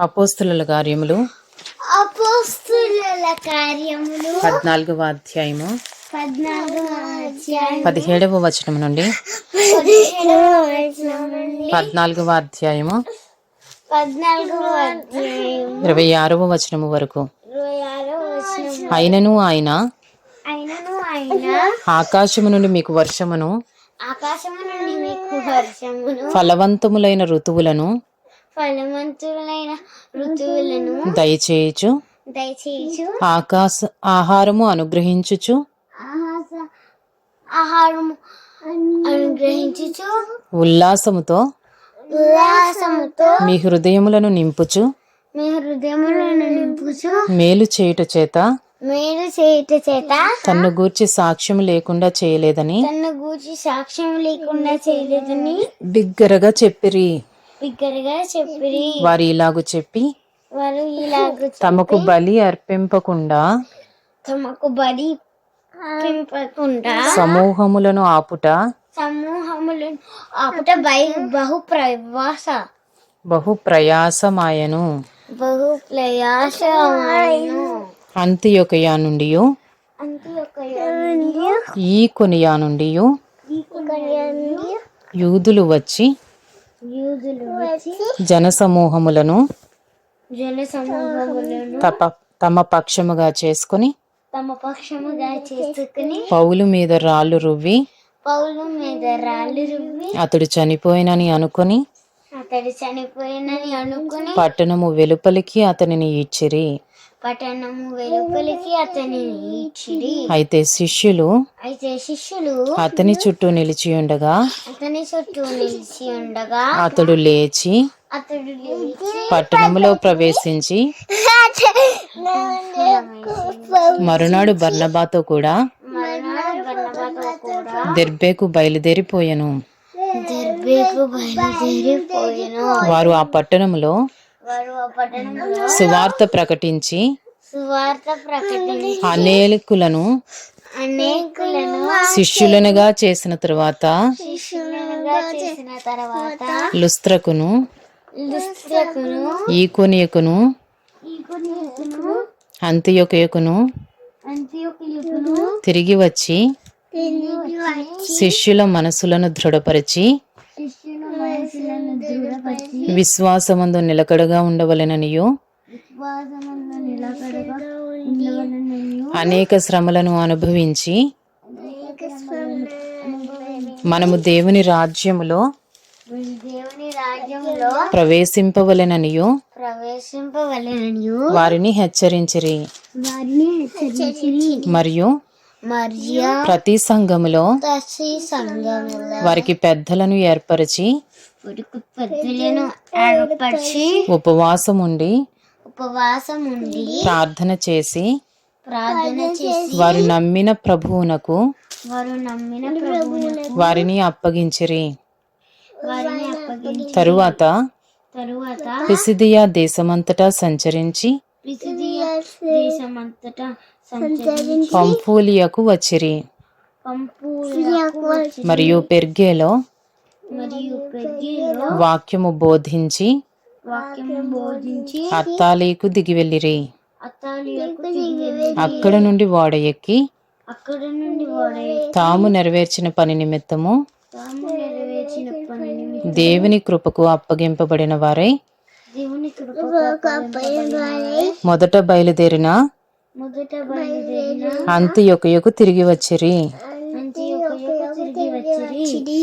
అపోస్తుల కార్యములు. పద్నాలుగవ అధ్యాయము. పదిహేడవ వచనం నుండి. పద్నాలుగవ అధ్యాయము. ఇరవై ఆరవ వచనము వరకు. అయినను ఆయన. ఆకాశము నుండి మీకు వర్షమును. ఫలవంతములైన ఋతువులను. ఫలవంతులైన ఋతువులను దయచేయుచు దయచేయచు ఆకాశ ఆహారము అనుగ్రహించుచు ఆహారము అనుగ్రహించుచు ఉల్లాసముతో ఉల్లాసముతో మీ హృదయములను నింపుచు మీ హృదయములను నింపుచు మేలు చేయుట చేత మేలు చేయుట చేత తన్ను గూర్చి సాక్ష్యం లేకుండా చేయలేదని తన గూర్చి సాక్ష్యం లేకుండా చేయలేదని బిగ్గరగా చెప్పిరి. బిగ్గరగా చెప్పిరి వారు ఇలాగు చెప్పి వారు ఇలాగ తమకు బలి అర్పింపకుండా తమకు బలి పెంపకుండా సమూహములను ఆపుట సమూహములను అప్పుట బై బహు ప్రవాస. బహు ప్రయాసమాయను. బహు ప్రయాసమైను అంత్యొకయా నుండి ఈ కొనియా నుండి యూదులు వచ్చి జనసమూహములను జన సమూహములను తప తమ పక్షముగా చేసుకుని తమ పక్షముగా చేసుకుని పౌలు మీద రాళ్ళు రువ్వి పౌలు మీద రాళ్ళు రువ్వి అతడు చనిపోయినని అనుకొని అతడు చనిపోయినని అనుకుని పట్టణము వెలుపలికి అతనిని ఈడ్చిరి. పట్టణము వెలుపలికి అతనిని అయితే శిష్యులు అయితే శిష్యులు అతని చుట్టూ నిలిచి ఉండగా అతని చుట్టూ నిలిచి ఉండగా అతడు లేచి అతడు లేచి పట్టణములో ప్రవేశించి మరునాడు బర్నబాతో కూడా దెర్బేకు బయలుదేరిపోయెను. దెర్బేకు బయలుదేరిపోయెను. వారు ఆ పట్టణములో వారు ఆ పట్టణంలో సువార్త ప్రకటించి సువార్త ప్రకటించి అనేకులను అనేకులను శిష్యులనుగా చేసిన తరువాత శిష్యులుగా చేసిన తర్వాత లుస్త్రకును లుస్త్రకును ఈకొనియకును ఈకొనియుకును అంత్యొకయకును తిరిగి వచ్చి శిష్యుల మనసులను దృఢపరిచి విశ్వాసమందు నిలకడగా ఉండవలెననియు. అనేక శ్రమలను అనుభవించి మనము దేవుని రాజ్యములో ప్రవేశింపవలెననియు. ప్రవేశింపవలననియు. వారిని హెచ్చరించిరి. వారిని హెచ్చరించి మరియు ప్రతి సంఘములో వారికి పెద్దలను ఏర్పరిచి ఏర్పరిచి ఉపవాసం ఉండి ఉపవాసం ఉండి ప్రార్థన చేసి ప్రార్థన చేసి వారు నమ్మిన ప్రభువునకు వారు నమ్మిన ప్రభువునకు వారిని అప్పగించిరి. వారిని అప్పగించి తరువాత తరువాత పిసిదియా దేశమంతటా సంచరించి పిసిదియా దేశమంతటా సంచరించి పంఫూలియకు వచ్చిరి. మరియు పెర్గేలో మరియు వాక్యము బోధించి వాక్యము బోధించి అత్తాలీకు దిగి అక్కడ నుండి ఓడ ఎక్కి అక్కడ నుండి వాడే తాము నెరవేర్చిన పని నిమిత్తము తాము నెరవేర్చిన పనిని దేవుని కృపకు అప్పగింపబడిన వారై దేవుని కృపకు మొదట బయలుదేరిన మొదట బయలుదేరిన అంత్యొకయకు తిరిగి వచ్చిరి. అంత్యొకయకు తిరిగి వచ్చిరి.